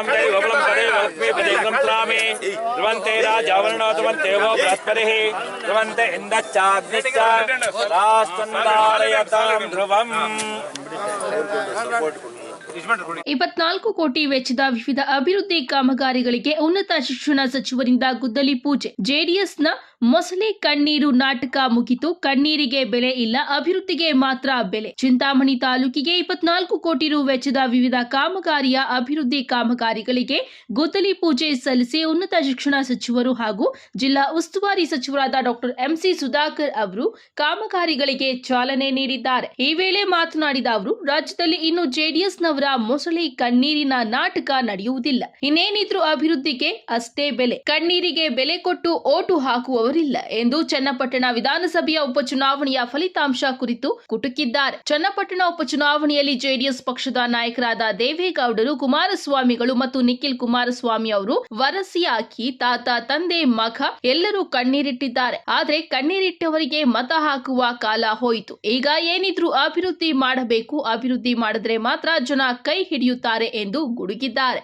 తండే విమలం పదే వలక్ష్మి పదే సంస్రామి ధ్రువంతే రాజావర్ణో ధ్రువంతేవో బృహస్పతి. ధ్రువంత ఇందశ్చాగ్నిశ్చ రాస్తుందారయతాం ధ్రువం. ಇಪ್ಪತ್ನಾಲ್ಕು ಕೋಟಿ ವೆಚ್ಚದ ವಿವಿಧ ಅಭಿವೃದ್ಧಿ ಕಾಮಗಾರಿಗಳಿಗೆ ಉನ್ನತ ಶಿಕ್ಷಣ ಸಚಿವರಿಂದ ಗುದ್ದಲಿ ಪೂಜೆ. ಜೆಡಿಎಸ್ನ ಮೊಸಳೆ ಕಣ್ಣೀರು ನಾಟಕ ಮುಗಿತು, ಕಣ್ಣೀರಿಗೆ ಬೆಲೆ ಇಲ್ಲ, ಅಭಿವೃದ್ಧಿಗೆ ಮಾತ್ರ ಬೆಲೆ. ಚಿಂತಾಮಣಿ ತಾಲೂಕಿಗೆ ಇಪ್ಪತ್ನಾಲ್ಕು ಕೋಟಿ ರು ವೆಚ್ಚದ ವಿವಿಧ ಕಾಮಗಾರಿಯ ಅಭಿವೃದ್ಧಿ ಕಾಮಗಾರಿಗಳಿಗೆ ಗುದ್ದಲಿ ಪೂಜೆ ಸಲ್ಲಿಸಿ ಉನ್ನತ ಶಿಕ್ಷಣ ಸಚಿವರು ಹಾಗೂ ಜಿಲ್ಲಾ ಉಸ್ತುವಾರಿ ಸಚಿವರಾದ ಡಾಕ್ಟರ್ ಎಂಸಿ ಸುಧಾಕರ್ ಅವರು ಕಾಮಗಾರಿಗಳಿಗೆ ಚಾಲನೆ ನೀಡಿದ್ದಾರೆ. ಈ ವೇಳೆ ಮಾತನಾಡಿದ ಅವರು, ರಾಜ್ಯದಲ್ಲಿ ಇನ್ನು ಜೆಡಿಎಸ್ನವರ ಮೊಸಳೆ ಕಣ್ಣೀರಿನ ನಾಟಕ ನಡೆಯುವುದಿಲ್ಲ. ಇನ್ನೇನಿದ್ರು ಅಭಿವೃದ್ಧಿಗೆ ಅಷ್ಟೇ ಬೆಲೆ. ಕಣ್ಣೀರಿಗೆ ಬೆಲೆ ಕೊಟ್ಟು ಓಟು ಹಾಕುವವರಿಲ್ಲ ಎಂದು ಚನ್ನಪಟ್ಟಣ ವಿಧಾನಸಭೆಯ ಉಪಚುನಾವಣೆಯ ಫಲಿತಾಂಶ ಕುರಿತು ಕುಟುಕಿದ್ದಾರೆ. ಚನ್ನಪಟ್ಟಣ ಉಪಚುನಾವಣೆಯಲ್ಲಿ ಜೆಡಿಎಸ್ ಪಕ್ಷದ ನಾಯಕರಾದ ದೇವೇಗೌಡರು, ಕುಮಾರಸ್ವಾಮಿಗಳು ಮತ್ತು ನಿಖಿಲ್ ಕುಮಾರಸ್ವಾಮಿ ಅವರು ವರಸಿಯಾಗಿ ತಾತ, ತಂದೆ, ಮಗ ಎಲ್ಲರೂ ಕಣ್ಣೀರಿಟ್ಟಿದ್ದಾರೆ. ಆದ್ರೆ ಕಣ್ಣೀರಿಟ್ಟವರಿಗೆ ಮತ ಹಾಕುವ ಕಾಲ ಹೋಯಿತು. ಈಗ ಏನಿದ್ರು ಅಭಿವೃದ್ಧಿ ಮಾಡಬೇಕು. ಅಭಿವೃದ್ಧಿ ಮಾಡಿದ್ರೆ ಮಾತ್ರ ಜನ ಕೈ ಹಿಡಿಯುತ್ತಾರೆ ಎಂದು ಗುಡುಗಿದ್ದಾರೆ.